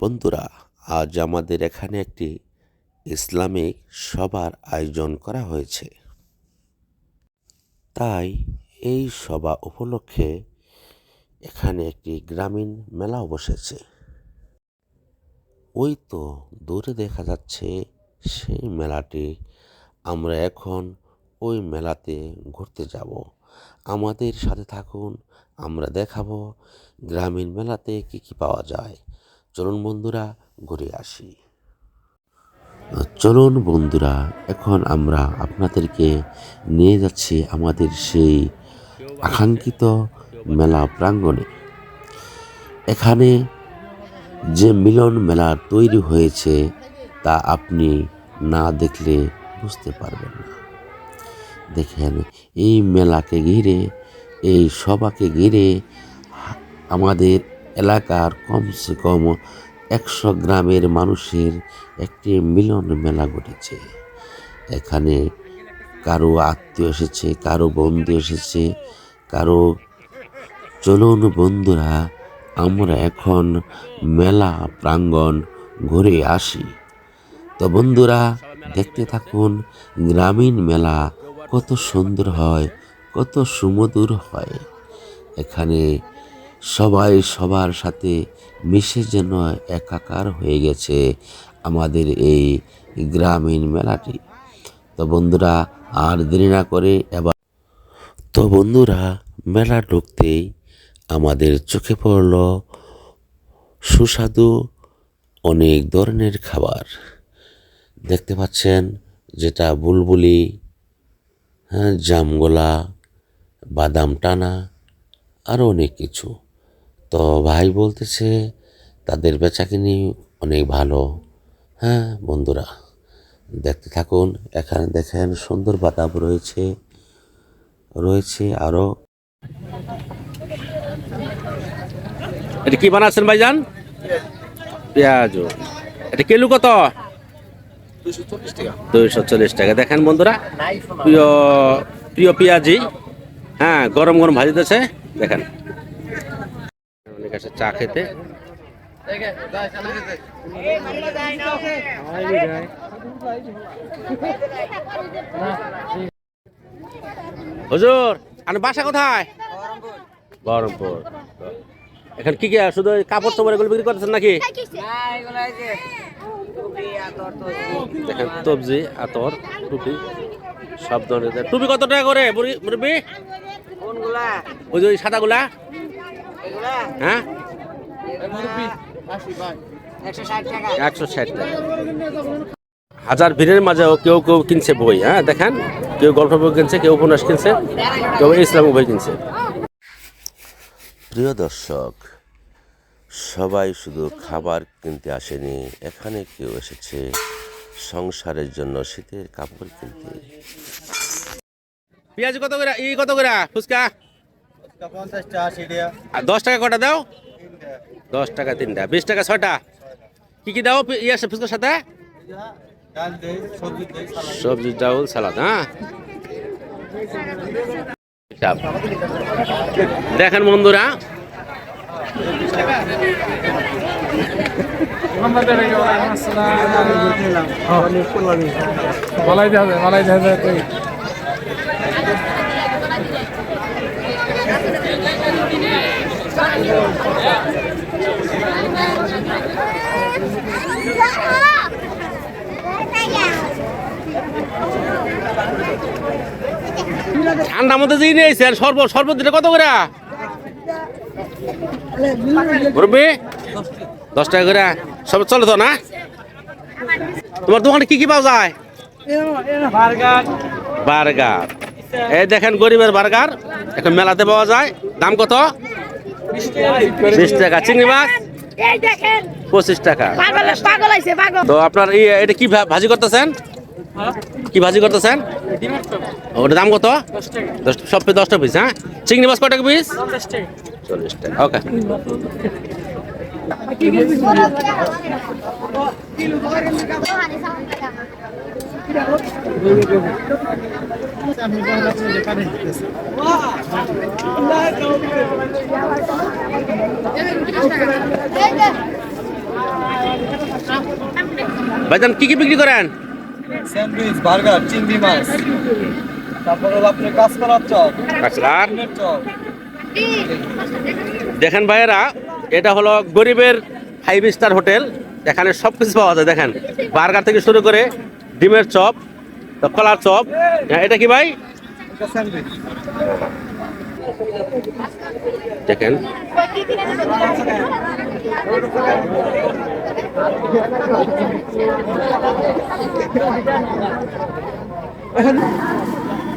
বন্ধুরা, আজ আমাদের এখানে একটি ইসলামিক সভার আয়োজন করা হয়েছে। তাই এই সভা উপলক্ষে এখানে একটি গ্রামীণ মেলাও বসেছে। ওই তো দূরে দেখা যাচ্ছে সেই মেলাটি। আমরা এখন ওই মেলাতে ঘুরতে যাব। আমাদের সাথে থাকুন, আমরা দেখাবো গ্রামীণ মেলাতে কি কি পাওয়া যায়। চলুন বন্ধুরা, ঘুরে আসি। চলুন বন্ধুরা, এখন আমরা আপনাদেরকে নিয়ে যাচ্ছি আমাদের সেই আকাঙ্ক্ষিত মেলা প্রাঙ্গণে। এখানে যে মিলন মেলা তৈরি হয়েছে, তা আপনি না দেখলে বুঝতে পারবেন না। দেখেন, এই মেলাকে ঘিরে, এই সভাকে ঘিরে, আমাদের এলাকার কমসে কম একশো গ্রামের মানুষের একটি মিলন মেলা ঘটেছে। এখানে কারও আত্মীয় এসেছে, কারও বন্ধু এসেছে, কারও চলুন বন্ধুরা, আমরা এখন মেলা প্রাঙ্গণ ঘুরে আসি। তো বন্ধুরা, দেখতে থাকুন, গ্রামীণ মেলা কত সুন্দর হয়, কত সুমধুর হয়। এখানে সবাই সবার সাথে মিশে যেন একাকার হয়ে গেছে আমাদের এই গ্রামীণ মেলাটি। তো বন্ধুরা, আর দেরি না করে এবার তো বন্ধুরা, মেলা ঢুকতেই আমাদের চোখে পড়ল সুস্বাদু অনেক ধরনের খাবার। দেখতে পাচ্ছেন যেটা বুলবুলি হ্যাঁ জামগোলা, বাদাম টানা আরও অনেক কিছু। তো ভাই বলতেছে, তাদের বেচাকিনি অনেক ভালো। হ্যাঁ বন্ধুরা, দেখতে থাকুন, এখানে দেখেন সুন্দর বাতাব রয়েছে রয়েছে আরও এটা কি বানাচ্ছেন ভাইজান? পেঁয়াজ এটা কিলো কত? দুইশো চল্লিশ টাকা। দেখেন বন্ধুরা, প্রিয় প্রিয় পেঁয়াজি হ্যাঁ গরম গরম ভাজিতেছে, দেখেন। আসে চা খেতে। হুজুর আর বাসা কোথায়? বহরমপুর। এখন কি কি শুধু কাপড় চোপড় এগুলো বিক্রি করতেছেন নাকি? দেখেন তবজি আতর টুপি সব ধরনের। টুপি কত টাকা করে কোনগুলা? ওই যে ওই সাদাগুলা? হ্যাঁ? একশো ষাট টাকা। হাজার ভিড়ের মাঝেও কেউ কেউ কিনছে বই হ্যাঁ দেখেন? কেউ গল্প বই কিনছে কেউ উপন্যাস কিনছে কেউ ইসলামিক বই কিনছে। প্রিয় দর্শক সবাই শুধু খাবার কিনতে আসেনি এখানে কেউ এসেছে সংসারের জন্য শীতের কাপড় কিনতে। পেঁয়াজ কত করে? ই কত করে? ফুচকা? আর দশ টাকা কটা দাও? দশ টাকা তিনটা। বিশ টাকা ছয়টা? কি কি দাও ইয়ে ফুচকার সাথে? সবজি ডাউল সালাদ হ্যাঁ? দেখেন বন্ধুরা। মালাই দেখা যায় মালাই দেখা যায় ঠান্ডার মধ্যে দিয়ে নিয়েছে আর শরবত শরবত দিলে কত করে? মুরব্বি, দশ টাকা করে। সব চলে তো না? তোমার দোকানে কি কি পাওয়া যায়? বার্গার। এই দেখেন গরিবের বার্গার এখন মেলাতে পাওয়া যায়। দাম কত? বিশ টাকা, চিংড়ি মাছ? পঁচিশ টাকা। তো আপনার এটা কি ভাজি করতেছেন? কি ভাজি করতেছেন? ওটার দাম কত? সব পে দশটা পিস হ্যাঁ? চিংড়ি মাছ কয় টাকা পিস চল্লিশ টাকা, ওকে। ভাইজান কি কি বিক্রি করেন? স্যান্ডউইচ বার্গার চিংড়ি মাছ। তারপর হলো আপনার কাঁচকলার চপ কাঁচলার চপ। দেখেন ভাইয়েরা এটা হলো গরিবের ফাইভ স্টার হোটেল। এখানে সব কিছু পাওয়া যায় দেখেন। বার্গার থেকে শুরু করে ডিমের চপ তো কলার চপ। হ্যাঁ, এটা কি ভাই? দেখেন।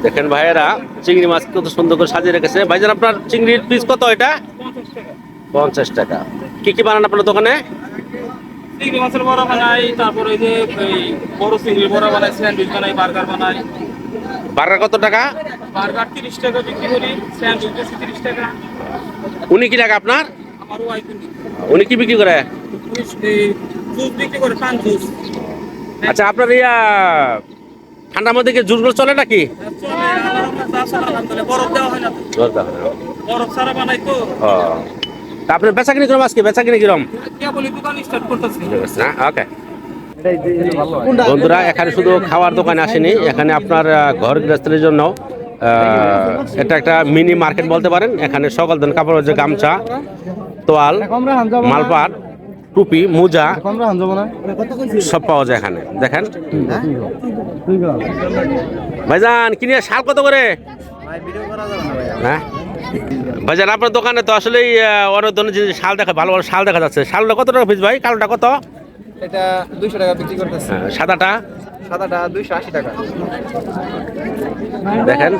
দেখেন ভাইয়েরা চিংড়ি মাছ কত সুন্দর করে সাজিয়ে রেখেছে। ভাইজান আপনার চিংড়ির পিস কত এটা? পঞ্চাশ টাকা। কি কি বানান আপনার দোকানে? চিংড়ি মাছের বড়া বানাই তারপর ওই যে এই বড় চিংড়ি বড়া বানাই স্যান্ডউইচ বানাই বার্গার বানাই। বার্গার কত টাকা? বার্গার তিরিশ টাকা বিক্রি করি স্যান্ডউইচ বেশি তিরিশ টাকা। উনি কি টাকা আপনার? আমার ওয়াইফ উনি। কি বিক্রি করে? জুস বিক্রি করে পান জুস আচ্ছা আপনার ইয়া ঠান্ডার মধ্যে কি জুসগুলো চলে নাকি? বরফ ছাড়া বানাই তো। আপনার বেচা কিনে কিরম আজকে বেচা কিনে কিরম? কেবলই দোকান স্টার্ট করতেছি। না ওকে বন্ধুরা এখানে শুধু খাওয়ার দোকান আসেনি এখানে আপনার ঘর গৃহস্থের জন্য এটা একটা মিনি মার্কেট বলতে পারেন। এখানে সকল ধরনের কাপড় হচ্ছে গামছা তোয়াল মালপাট টুপি মোজা সব পাওয়া যায় এখানে। দেখেন। ভাইজান কিনে শাল কত করে? ভাই ভিডিও করা যাবে না ভাই হ্যাঁ? ভাইজান আপনার দোকানে তো আসলেই অনেক ধরনের জিনিস শাল দেখা ভালো ভালো শাল দেখা যাচ্ছে। শালটা কত টাকা পিস ভাই? কালোটা কত? এটা দুইশো টাকা বিক্রি করতেছে। হ্যাঁ, সাদাটা? সাদাটা দুইশো আশি টাকা। দেখেন।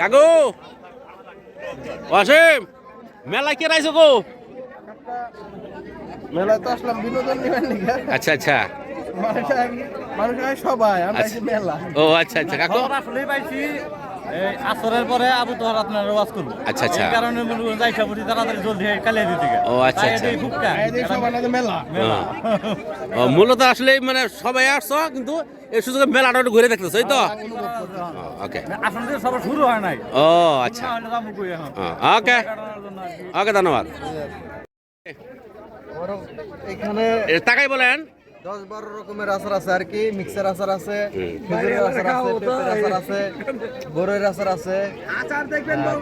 কাকু। অসীম মেলা কে রাইছো গো? মেলায় তো আসলাম বিনোদন নিবেন নাকি? আচ্ছা আচ্ছা। সবাই আচ্ছা। মেলা। ও আচ্ছা আচ্ছা। কাকু। আসলেই পাইছি এই আসরের পরে আবু তোহার আপনার ওয়াজ করব। আচ্ছা, আচ্ছা। এই কারণে মনে করুন তাড়াতাড়ি জলদি কালিয়ে দিতে ও, আচ্ছা, আচ্ছা। খুব মেলা। মেলা। মূলত আসলে মানে সবাই আসছো কিন্তু এই সুযোগে মেলাটা একটু ঘুরে দেখতেছো তো? ওকে সবার শুরু হয় নাই। ও আচ্ছা। এখন? ওকে। ওকে ধন্যবাদ। এখানে তাকাই বলেন। দশ বারো রকমের আচার আছে আর কি মিক্সার আচার আছে হুম। খেজুরের আচার আছে পেঁপের আচার আছে বড়ের আচার আছে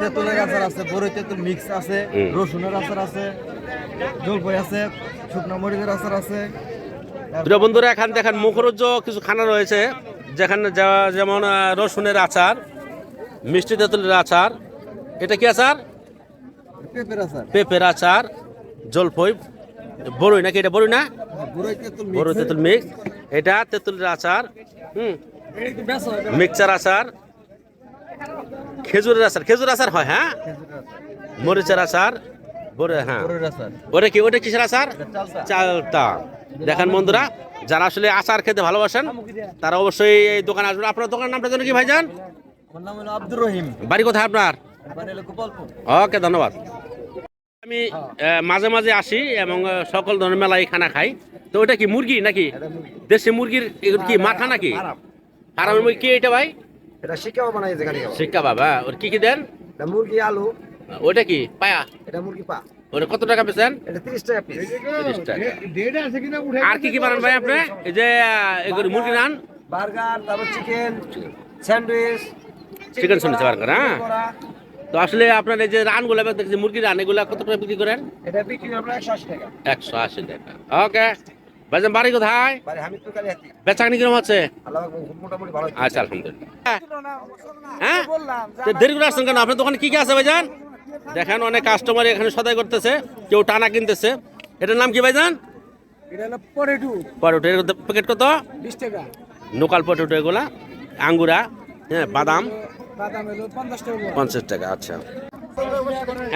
তেঁতুলের আচার আছে বড়ই তেঁতুল মিক্স আছে রসুনের আচার আছে জলপাই আছে শুকনো মরিচের আচার আছে প্রিয় বন্ধুরা এখান দেখেন মুখরোজ্জ কিছু খানা রয়েছে যেখানে যেমন রসুনের আচার মিষ্টি তেঁতুলের আচার। এটা কি আচার? পেঁপের আচার। জলফই। বড়ই নাকি এটা বড়ই না? বড়ই তেঁতুল তেঁতুল মিক্স এটা তেঁতুলের আচার হুম। মিক্সচার আচার। খেজুরের আচার খেজুর আচার হয় হ্যাঁ? মরিচের আচার। বড় হ্যাঁ। ওটা কি ওটা কিসের আচার? চালতা। দেখেন বন্ধুরা যারা আসলে আচার খেতে ভালোবাসেন তারা অবশ্যই এই দোকানে আসবেন। আপনার দোকানের নামটা যেন কি ভাইজান? আমার নাম আব্দুর রহিম। বাড়ি কোথায় আপনার? ওকে ধন্যবাদ। আমি মাঝে মাঝে আসি এবং সকল ধরনের মেলায় খানা খাই। তো ওটা কি মুরগি নাকি? দেশি মুরগির কি মাথা নাকি? ফার্মের মুরগি কি এটা ভাই? এটা বানাই যেখানে শিক্ষা বাবা ওর কি কি দেন? মুরগি আলু। ওটা কি? পায়া? এটা মুরগি পা। ওটা কত টাকা পেয়েছেন? এটা তিরিশ টাকা পিস তিরিশ টাকা। আর কি কি বানান ভাই আপনি? এই যে এগুলো মুরগি রান। বার্গার তারপর চিকেন স্যান্ডউইচ চিকেন বার্গার হ্যাঁ। তো আসলে আপনার এই যে রানগুলো দেখছি মুরগি রান এগুলো কত টাকা বিক্রি করেন? এটা বিক্রি করব একশো আশি টাকা। একশো আশি টাকা। ওকে। ভাইজান বাড়ি কোথায়? বেচাকানি কিরম আছে? আল্লাহ মোটামুটি ভালো আচ্ছা আলহামদুলিল্লাহ। হ্যাঁ? তো দেরি করে আসছেন কেন? আপনার দোকানে কি কি আছে ভাইজান? দেখেন অনেক কাস্টমার এখানে সদাই করতেছে কেউ টানা কিনতেছে। এটার নাম কি ভাইজান? এটা হলো পটেটো। এর প্যাকেট কত? বিশ টাকা। লোকাল পটেটো এগুলা আঙ্গুরা হ্যাঁ বাদাম। বাদাম পঞ্চাশ টাকা আচ্ছা।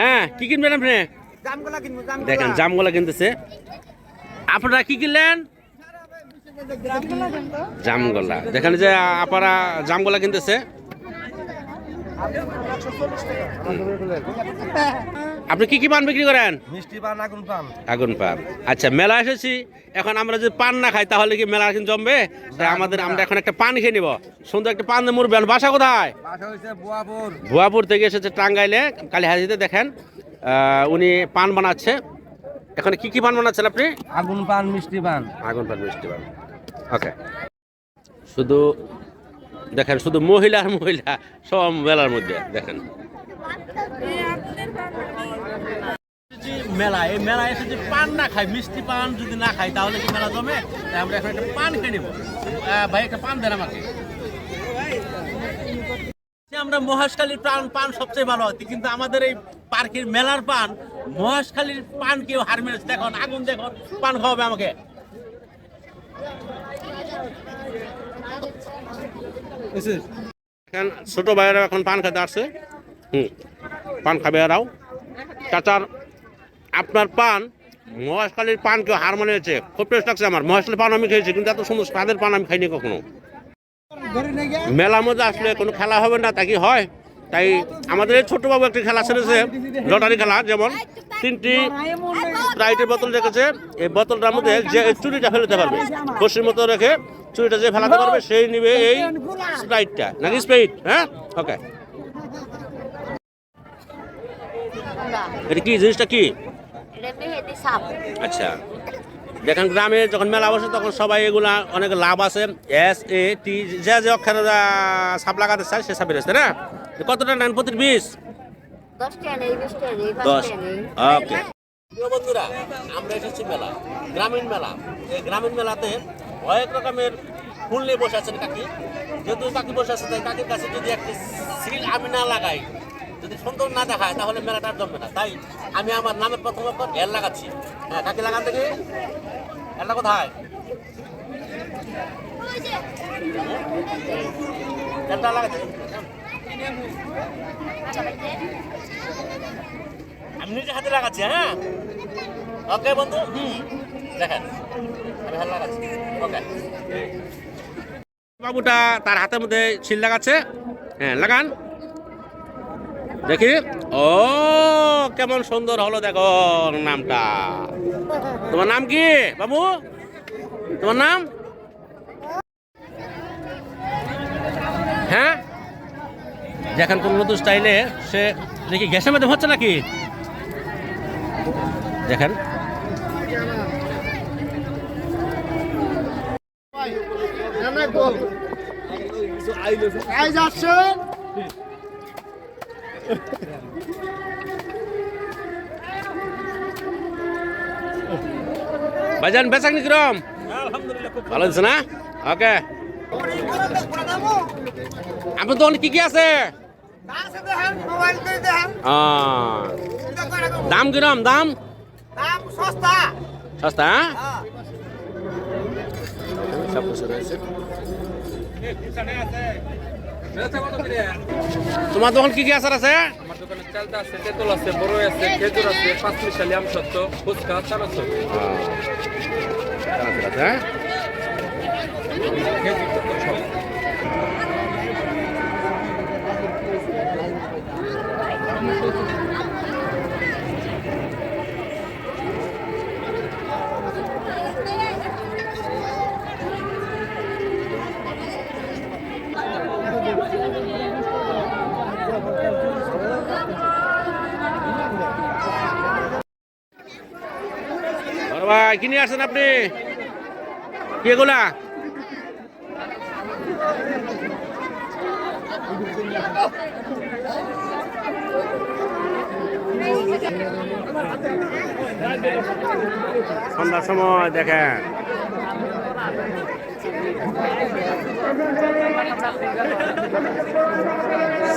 হ্যাঁ কি কিনবেন আপনি? দেখেন জামগুলা কিনতেছে। আপনারা কি কিনলেন? জামগোলা দেখেন যে আপনারা জামগোলা কিনতেছে। আপনি কি কি পান বিক্রি করেন? মিষ্টি পান আগুন পান। আগুন পান। আচ্ছা মেলা এসেছি। এখন আমরা যদি পান না খাই তাহলে কি মেলা এখন জমবে? তাই আমাদের আমরা এখন একটা পান খেয়ে নিব। সুন্দর একটা পান মুরবে বাসা কোথায়? ভুয়াপুর থেকে এসেছে টাঙ্গাইলে কালী হাজিতে দেখেন উনি পান বানাচ্ছে। এখন কি কি পান বানাচ্ছেন আপনি? আগুন পান মিষ্টি পান। আগুন পান মিষ্টি পান। ওকে শুধু দেখেন, শুধু মহিলা আর মহিলা, সব মেলার মধ্যে, দেখেন। মেলা, এই মেলা এসে যে পান না খাই মিষ্টি পান যদি না খাই তাহলে কি মেলা জমে? তাই আমরা এখন একটা পান খেয়ে নেব। ভাই, একটা পান দেন আমাকে। আমরা মহেশখালীর পান পান সবচেয়ে ভালো হতো কিন্তু আমাদের এই পার্কের মেলার পান, মহেশখালীর পান কেউ হার মেরেছে দেখুন, আগুন দেখুন, পান খাওয়াবে আমাকে। এখন ছোট ভাইয়েরা এখন পান খেতে আসছে। হুম, পান খাবে এরাও। চাচার, আপনার পান, মহেশখালীর পান কেউ হার মানিয়েছে? খুব টেস্ট লাগছে আমার। মহেশখালীর পান আমি খেয়েছি, কিন্তু এত সুন্দর স্বাদের পান আমি খাইনি কখনো। মেলার মধ্যে আসলে কোনো খেলা হবে না, তা কি হয়? তাই আমাদের এই ছোটবাবু একটি খেলা ছেড়েছে, লটারি খেলা যেমন। তিনটি স্প্রাইটের বোতল রেখেছে, এই বোতলটার মধ্যে যে চুরিটা ফেলতে পারবে খুশির মতো রেখে চুরিটা যে ফেলাতে পারবে সেই নিবে এই স্প্রাইটটা। নাকি স্প্রাইট? হ্যাঁ? ওকে। এটা কি? জিনিসটা কি? এটা আচ্ছা। দেখেন গ্রামে যখন মেলা বসে তখন সবাই এগুলা অনেক লাভ আছে। এস এ টি যে যে অক্ষরে সাপ লাগাতে চায় সে সাপের আছে না? কতটা নেন প্রতি বিশ দশ। ওকে। বন্ধুরা আমরা এসেছি মেলা গ্রামীণ মেলা। গ্রামীণ মেলাতে অনেক রকমের ফুল নিয়ে বসে আছেন কাকি। যেহেতু কাকি বসে আছে, তাই কাকির কাছে যদি একটি সিল আমি না লাগাই, যদি সুন্দর না দেখায়, তাহলে মেলাটা জমবে না। তাই আমি আমার নামের প্রথম অক্ষর এল লাগাচ্ছি। হ্যাঁ কাকি লাগান দেখি। এলটা কোথায়? এলটা লাগাচ্ছি আমি নিজে হাতে লাগাচ্ছি হ্যাঁ? ওকে বন্ধু, হুম। বাবুটা তার হাতের মধ্যে ছিল লাগাচ্ছে। হ্যাঁ লাগান। দেখি। ও, কেমন সুন্দর হলো দেখো নামটা। তোমার নাম কি, বাবু? তোমার নাম? হ্যাঁ? দেখেন কোন নতুন স্টাইলে সে, দেখি গ্যাসের মধ্যে হচ্ছে নাকি? দেখেন। ভাইজান বেচাক নি কিরম ভালো আছে না? ওকে। আপনার দোকানে কি কি আছে? আহ, দাম কিরম দাম? সস্তা। হ্যাঁ। সব কিছু রয়েছে। তোমার দোকান কি কি আচার আছে? আমার দোকানে চালতা আছে তেঁতুল আছে বড়ই আছে খেজুর আছে পাঁচ মিশালি আম সত্য ফুচকা আচার আছে হ্যাঁ? কি নিয়ে আসছেন আপনি? এগুলা? সন্ধ্যার সময় দেখেন।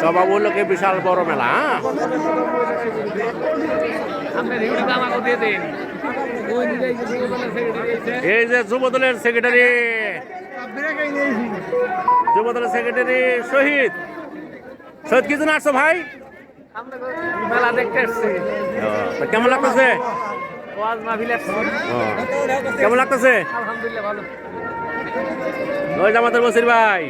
সবা বলল কি বিশাল বড় মেলা হ্যাঁ? এই যে যুব দলের সেক্রেটারি। যুব দলের সেক্রেটারি শহীদ। শহীদ কি জন্য আসছো ভাই? মেলা দেখতে আসছি কেমন লাগতেছে? কেমন লাগতেছে? আলহামদুলিল্লাহ ভালো আমাদের বসির ভাই।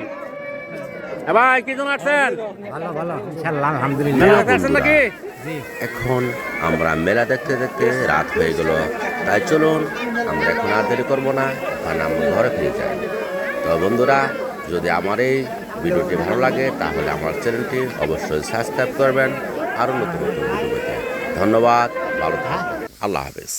ভাই কি জন্য আসছেন? ভালো ভালো আলহামদুলিল্লাহ। আসছেন নাকি? এখন আমরা মেলা দেখতে দেখতে রাত হয়ে গেল। তাই চলুন, আমরা এখন আর দেরি করব না কারণ আমরা ঘরে ফিরে যাই। তো বন্ধুরা, যদি আমার এই ভিডিওটি ভালো লাগে, তাহলে আমার চ্যানেলটি অবশ্যই সাবস্ক্রাইব করবেন। আরও নতুন নতুন ভিডিও পেতে। ধন্যবাদ, ভালো থাক, আল্লাহ হাফেজ।